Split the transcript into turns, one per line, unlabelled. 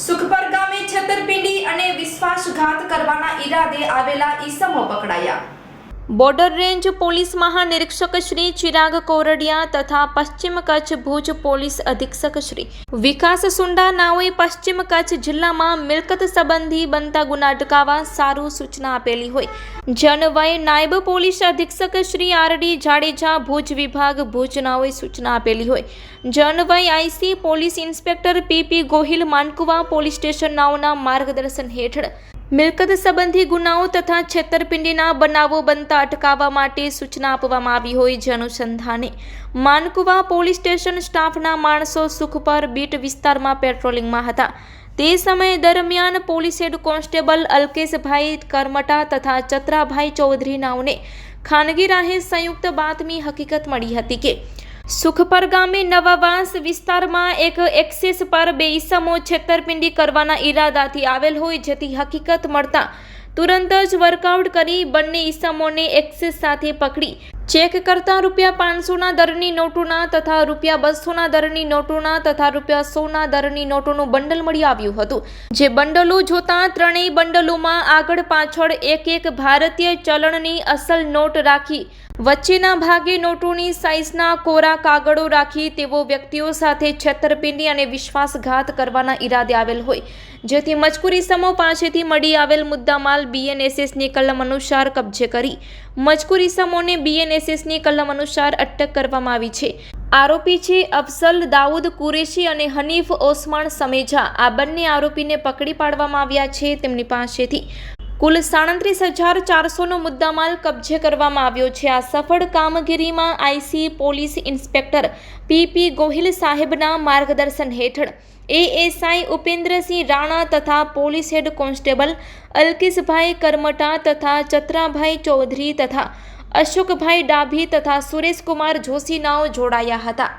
સુખપર ગામે છતરપિંડી અને વિશ્વાસઘાત કરવાના ઈરાદે આવેલા ઈસમો પકડાયા.
બોર્ડર રેન્જ પોલીસ મહાનિરીક્ષક શ્રી ચિરાગ કોરડિયા તથા પશ્ચિમ કચ્છ ભુજ પોલીસ અધિક્ષક શ્રી વિકાસ સુંડા નાઓએ પશ્ચિમ કચ્છ જિલ્લામાં મિલકત સંબંધી બનતા ગુના અટકાવવા સારું સૂચના આપેલી હોય. જનવય નાયબ પોલીસ અધિક્ષક શ્રી આર ડી જાડેજા ભુજ વિભાગ ભુજ નાઓએ સૂચના આપેલી હોય. જનવય IC police inspector PP Gohil Mankuva police station નાઓના માર્ગદર્શન હેઠળ મિલકત સંબંધી ગુનાઓ તથા છેતરપિંડીના બનાવો બનતા અટકાવવા માટે સૂચના આપવામાં આવી હોય જે અનુસંધાને માનકુવા પોલીસ સ્ટેશન સ્ટાફના માણસો સુખપર બીટ વિસ્તારમાં પેટ્રોલિંગમાં હતા. તે સમય દરમિયાન પોલીસ હેડ કોન્સ્ટેબલ અલ્કેશભાઈ કરમટા તથા ચત્રાભાઈ ચૌધરી નાઓને ખાનગી રાહે સંયુક્ત બાતમી હકીકત મળી હતી કે સુખપર ગામે નવાવાસ વિસ્તારમાં એક એક્સેસ પર બે ઈસમો છેતરપિંડી કરવાના ઈરાદાથી આવેલ હોય જેથી હકીકત મળતા તુરંત જ વર્કઆઉટ કરી બંને ઈસમોને એક્સેસ સાથે પકડી. ચેક કરતા રૂપિયા પાંચસોના દરની નોટોના તથા રૂપિયા બસોના દરની નોટોના તથા રૂપિયા સોના દરની નોટોનું બંડલ મળી આવ્યું હતું. જે બંડલો જોતા ત્રણેય બંડલોમાં આગળ પાછળ એક એક ભારતીય ચલણની અસલ નોટ રાખી વચ્ચેના ભાગે નોટોની સાઇઝના કોરા કાગળો રાખી તેવો વ્યક્તિઓ સાથે છેતરપિંડી અને વિશ્વાસઘાત કરવાના ઈરાદે આવેલ હોય. જેથી મજકૂરી સમૂહ પાસેથી મળી આવેલ મુદ્દામાલ બીએનએસએસની કલમ અનુસાર કબજે કરી. મજકૂરી સમૂહને બીએનએસએસની કલમ અનુસાર અટક કરવામાં આવી છે. આરોપી છે અફસલ દાઉદ કુરેશી અને હનીફ ઓસમાણ સમેજા. આ બંને આરોપીને પકડી પાડવામાં આવ્યા છે તેમની પાસેથી કુલ સાડત્રીસ હજાર ચારસોનો મુદ્દામાલ કબજે કરવામાં આવ્યો છે. આ સફળ કામગીરીમાં IC police inspector PP Gohil સાહેબના માર્ગદર્શન હેઠળ એએસઆઈ ઉપેન્દ્રસિંહ રાણા તથા police head constable Alkisbhai Karamta તથા ચત્રાભાઈ ચૌધરી તથા અશોકભાઈ ડાભી તથા સુરેશકુમાર જોશીનાઓ જોડાયા હતા.